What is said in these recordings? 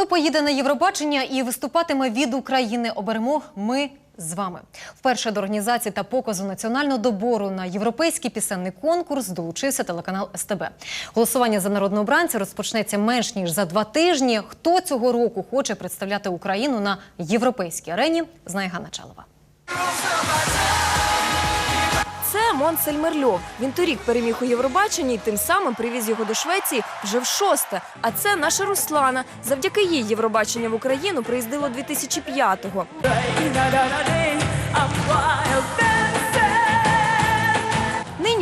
Хто поїде на Євробачення і виступатиме від України? Оберемо ми з вами. Вперше до організації та показу національного добору на європейський пісенний конкурс долучився телеканал СТБ. Голосування за народного обранця розпочнеться менш ніж за два тижні. Хто цього року хоче представляти Україну на європейській арені? Знає Ганна Чалова. Це Монсель Мерльов. Він торік переміг у Євробаченні і тим самим привіз його до Швеції вже в шосте. А це наша Руслана. Завдяки їй Євробачення в Україну приїздило 2005-го.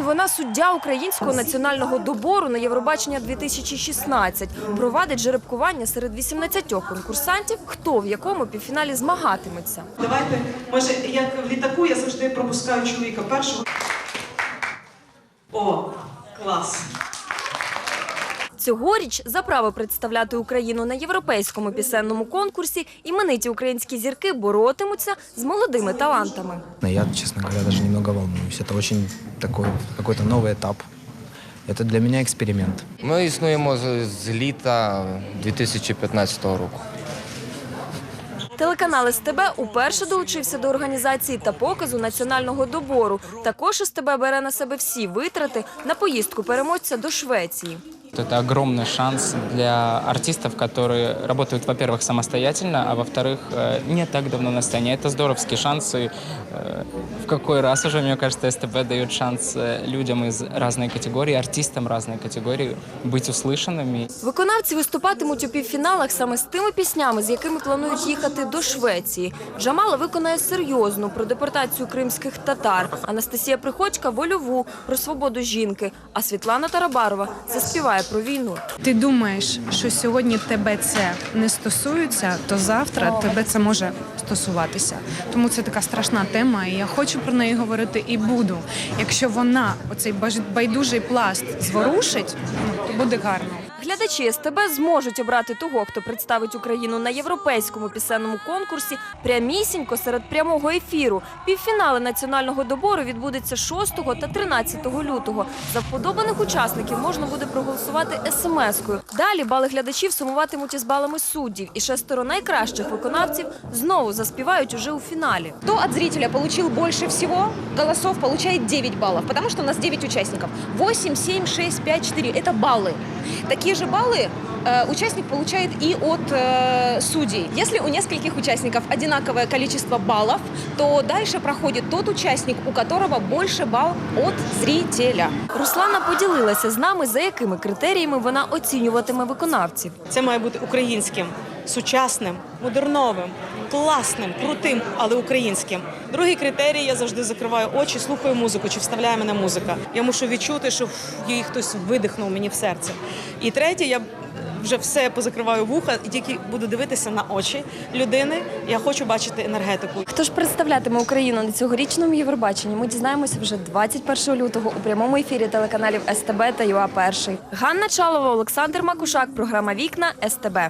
Вона суддя українського національного добору на Євробачення 2016. Провадить жеребкування серед 18 конкурсантів, хто в якому півфіналі змагатиметься. Давайте, може, як в літаку, я завжди пропускаю чоловіка першого. О, клас. Цьогоріч за право представляти Україну на європейському пісенному конкурсі імениті українські зірки боротимуться з молодими талантами. Я, честно говоря, даже немного волнуюсь. Это очень такой какой-то новый этап. Это для меня эксперимент. Ми існуємо з, з літа 2015 року. Телеканал СТБ уперше долучився до організації та показу національного добору. Також СТБ бере на себе всі витрати на поїздку переможця до Швеції. Это огромный шанс для артистов, которые работают, во-первых, самостоятельно, а во-вторых, э, не так давно на сцене. Это здоровский шанс, и э, в какой раз уже, мне кажется, СТБ дает шанс э, людям из разной категории, артистам разной категории быть услышанными. Виконавці виступатимуть у півфіналах саме з тими піснями, з якими планують їхати до Швеції. Джамала виконає серйозну про депортацію кримських татар. Анастасія Приходька вольову про свободу жінки. А Світлана Тарабарова заспіває про війну. Ти думаєш, що сьогодні тебе це не стосується, то завтра тебе це може стосуватися. Тому це така страшна тема, і я хочу про неї говорити і буду. Якщо вона оцей байдужий пласт зворушить, ну, то буде гарно. Глядачі СТБ зможуть обрати того, хто представить Україну на європейському пісенному конкурсі прямісінько серед прямого ефіру. Півфінали національного добору відбудеться 6 та 13 лютого. За вподобаних учасників можна буде проголосувати смс-кою. Далі бали глядачів сумуватимуть із балами суддів, і шестеро найкращих виконавців знову заспівають уже у фіналі. Кто от зрителя получил больше всего голосов, получает 9 баллов, потому что у нас 9 участников. 8, 7, 6, 5, 4 – это баллы. Такие же баллы э, участник получает и от э, судей. Если у нескольких участников одинаковое количество баллов, то дальше проходит тот участник, у которого больше балл от зрителя. Руслана поділилася з нами, за якими критеріями вона оцінюватиме виконавців. Це має бути українським, сучасним, модерновим, класним, крутим, але українським. Другий критерій я завжди закриваю очі, слухаю музику, чи вставляє мене музика. Я мушу відчути, що її хтось видихнув мені в серце. І третє, я вже все позакриваю вуха і тільки буду дивитися на очі людини. Я хочу бачити енергетику. Хто ж представлятиме Україну на цьогорічному Євробаченні? Ми дізнаємося вже 21 лютого у прямому ефірі телеканалів СТБ та ЮА Перший. Ганна Чалова, Олександр Макушак. Програма Вікна СТБ.